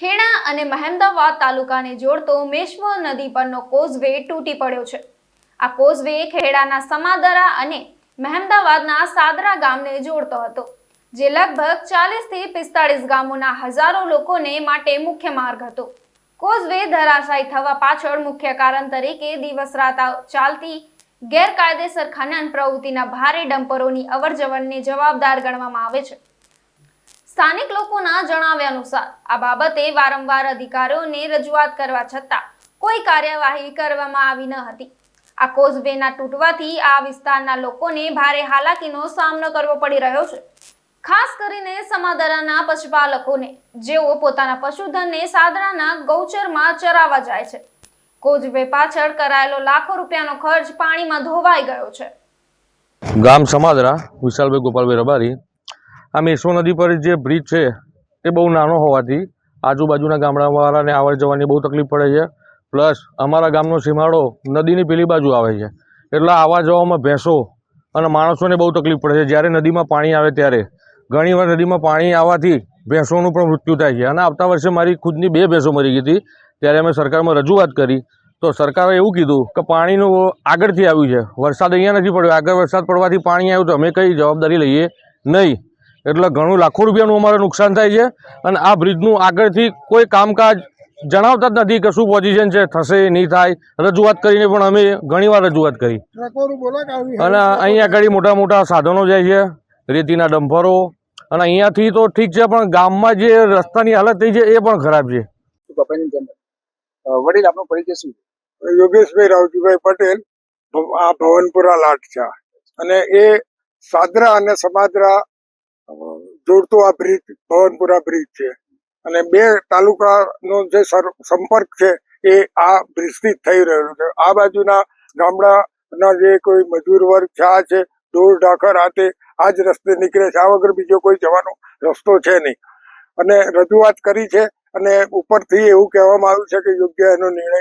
ખેડા અને મહેમદાવાદ તાલુકાને જોડતો મેશ્વ નદી પરનો કોઝવે તૂટી પડ્યો છે. આ કોઝવે ખેડાના સમાદરા અને મહેમદાવાદના સાદરા ગામને જોડતો હતો, જે લગભગ ચાલીસથી પિસ્તાળીસ ગામોના હજારો લોકોને માટે મુખ્ય માર્ગ હતો. કોઝવે ધરાશાયી થવા પાછળ મુખ્ય કારણ તરીકે દિવસ રાત ચાલતી ગેરકાયદેસર ખનન પ્રવૃત્તિના ભારે ડમ્પરોની અવરજવરને જવાબદાર ગણવામાં આવે છે. સ્થાનિક લોકોના જણાવ્યા અનુસાર, આ બાબતે વારંવાર અધિકારીઓને રજૂઆત કરવા છતાં કોઈ કાર્યવાહી કરવામાં આવી ન હતી. આ કોઝવેના તૂટવાથી આ વિસ્તારના લોકોને ભારે હાલાકીનો સામનો કરવો પડી રહ્યો છે. ખાસ કરીને સમાદરાના પશુપાલકોને, જેઓ પોતાના પશુધનને સાદરાના ગૌચરમાં ચરાવવા જાય છે. કોઝવે પાછળ કરાયેલો લાખો રૂપિયાનો ખર્ચ પાણીમાં ધોવાઈ ગયો છે. ગામ સમાદરા, વિશાલભાઈ ગોપાલભાઈ રબારી આ મેસો નદી પર જે બ્રિજ છે, એ બહુ નાનો હોવાથી આજુબાજુના ગામડાવાળાને આવર જવાની બહુ તકલીફ પડે છે. પ્લસ અમારા ગામનો સીમાડો નદીની પેલી બાજુ આવે છે. એટલે આવવા જવામાં ભેંસો અને માણસોને બહુ તકલીફ પડે છે. જ્યારે નદીમાં પાણી આવે ત્યારે. ઘણીવાર નદીમાં પાણી આવવાથી ભેંસોનું પણ મૃત્યુ થાય છે. અને આવતા વર્ષે મારી ખુદની બે ભેંસો મરી ગઈ હતી. ત્યારે અમે સરકારમાં રજૂઆત કરી. તો સરકારે એવું કીધું કે પાણીનું આગળથી આવ્યું છે. વરસાદ અહીંયા નથી પડ્યો. આગળ વરસાદ પડવાથી પાણી આવ્યું તો અમે કઈ જવાબદારી લઈએ? નહીં. એટલે ઘણું લાખો રૂપિયાનું અમારે નુકસાન થાય છે. અને આ બ્રિજનું આગળથી કોઈ કામકાજ જણાવતા જ નથી કે શું પોઝિશન છે થશે નહીં થાય. રજૂઆત કરીને પણ અમે ઘણીવાર રજૂઆત કરી. અને અહીંયા આગળ મોટા મોટા સાધનો જાય છે રેતીના ડમ્ફરો. અને અહીંયાથી તો ઠીક છે પણ ગામમાં જે રસ્તાની હાલત થઈ છે એ પણ ખરાબ છે. વડીલ આપનો પરિચય શું યોગેશભાઈ રાવજીભાઈ પટેલ આ ભવનપુરા લાટ છે. અને એ સાદરા અને સમાદરા જોડતો આ બ્રિજ, ભવનપુરા બ્રિજ છે. અને બે તાલુકાનો જે સંપર્ક છે એ આ બ્રિજથી થઈ રહ્યો છે. આ બાજુના ગામડાના જે કોઈ મજૂર વર્ગ છે, આ છે ઢોર ઢાખર, આ આ જ રસ્તે નીકળે છે. આ વગર બીજો કોઈ જવાનો રસ્તો છે નહીં. અને રજૂઆત કરી છે અને ઉપરથી એવું કહેવામાં આવ્યું છે કે યોગ્ય એનો નિર્ણય